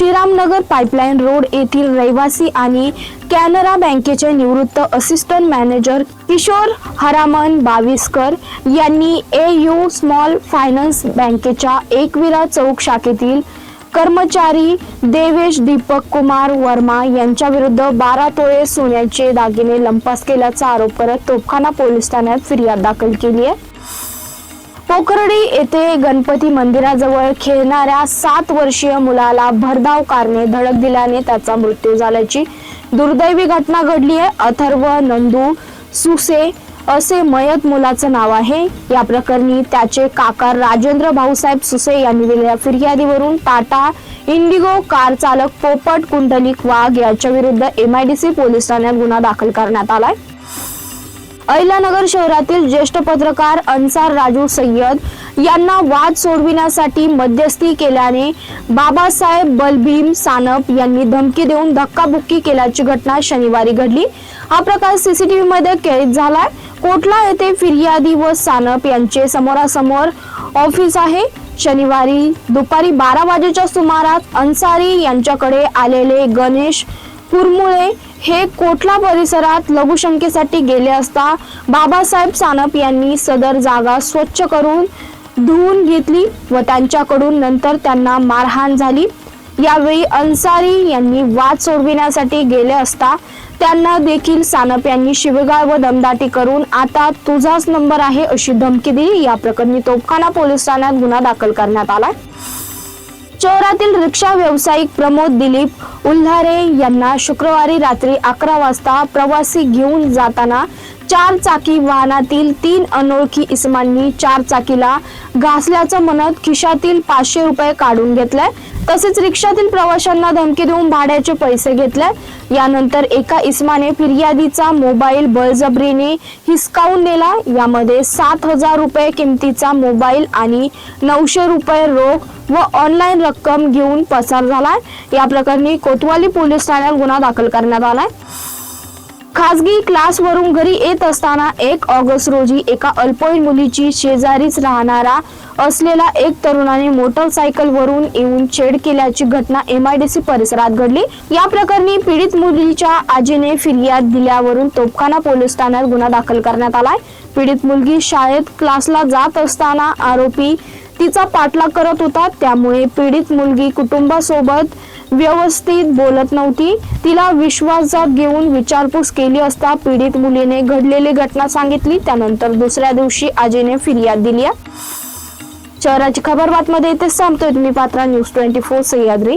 Shriramnagar pipeline road येथील रहिवासी आणि कॅनरा बँकेचे निवृत्त असिस्टंट मॅनेजर किशोर हरामन बाविस्कर यांनी ए यू स्मॉल फायनान्स बँकेच्या एकविरा चौक शाखेतील कर्मचारी देवेश दीपक कुमार वर्मा यांच्या विरुद्ध बारा तोळे सोन्याचे दागिने लंपास केल्याचा आरोप करत तोफखाना पोलीस ठाण्यात फिर्याद दाखल केली आहे. पोखर्डी येथे गणपती मंदिराजवळ खेळणाऱ्या सात वर्षीय मुलाला भरधाव कारने धडक दिल्याने त्याचा मृत्यू झाल्याची दुर्दैवी घटना घडली आहे. अथर्व नंदू सुसे असे मयत मुलाचं नाव आहे. या प्रकरणी त्याचे काका राजेंद्र भाऊसाहेब सुसे यांनी दिलेल्या फिर्यादीवरून टाटा इंडिगो कार चालक पोपट कुंडलिक वाघ याच्या विरुद्ध एमआयडीसी पोलीस ठाण्यात गुन्हा दाखल करण्यात आलाय. अहिलानगर शहरातील ज्येष्ठ पत्रकार अन्सार राजू सय्यद यांना वाद सोडविण्यासाठी मध्यस्थी केल्याने बाबासाहेब बलभीम सानप यांनी धमकी देऊन धक्काबुक्की केल्याची घटना शनिवारी घडली. हा प्रकार सीसीटीव्ही मध्ये कैद झालाय. कोटला येथे फिर्यादी व सानप यांचे समोरासमोर ऑफिस आहे. शनिवारी दुपारी बारा वाजेच्या सुमारास अन्सारी यांच्याकडे आलेले गणेश कुरमुळे हे कोटला परिसरात लघुशंकेसाठी गेले असता बाबासाहेब सानप यांनी सदर जागा स्वच्छ करून धुवून घेतली व त्यांच्याकडून नंतर त्यांना मारहाण झाली. यावेळी अन्सारी यांनी वाद सोडविण्यासाठी गेले असता त्यांना देखील सानप यांनी शिवेगाळ व दमदाटी करून आता तुझाच नंबर आहे अशी धमकी दिली. या प्रकरणी तोफखाना पोलीस ठाण्यात गुन्हा दाखल करण्यात आला शहरातील रिक्षा व्यावसायिक प्रमोद दिलीप उल्हारे यांना शुक्रवारी रात्री अकरा वाजता प्रवासी घेऊन जाताना चार चाकी वाहनातील तीन अनोळखी इसमांनी चार चाकीला घासल्याचं म्हणत खिशातील पाचशे रुपये काढून घेतले. तसेच रिक्षातील प्रवाशांना धमकी देऊन भाड्याचे पैसे घेतले. यानंतर एका इस्माने फिर्यादीचा मोबाईल बळजबरीने हिसकावून नेला. यामध्ये सात हजार रुपये किमतीचा मोबाईल आणि नऊशे रुपये रोख व ऑनलाईन रक्कम घेऊन पसार झालाय. या प्रकरणी कोतवाली पोलीस ठाण्यात गुन्हा दाखल करण्यात आलाय. खासगी क्लासवरून घरी येत असताना एक ऑगस्ट रोजी एका अल्पवयीन मुलीची शेजारीच राहणारा असलेला एक तरुणाने मोटरसायकलवरून येऊन छेड केल्याची घटना एमआयडीसी परिसरात घडली. या प्रकरणी पीडित मुलीच्या आजीने फिर्याद दिल्यावरून तोफखाना पोलीस ठाण्यात गुन्हा दाखल करण्यात आलाय. पीडित मुलगी शाळेत क्लासला जात असताना आरोपी तिचा पाठलाग करत होता. त्यामुळे पीडित मुलगी कुटुंबासोबत व्यवस्थित बोलत नव्हती. तिला विश्वासात घेऊन विचारपूस केली असता पीडित मुलीने घडलेली घटना सांगितली. त्यानंतर दुसऱ्या दिवशी आजीने फिर्याद दिली आहे. शहराची खबर बातमध्ये इथेच सांगतोय तुम्ही पात्रा न्यूज ट्वेंटी फोर सह्याद्री.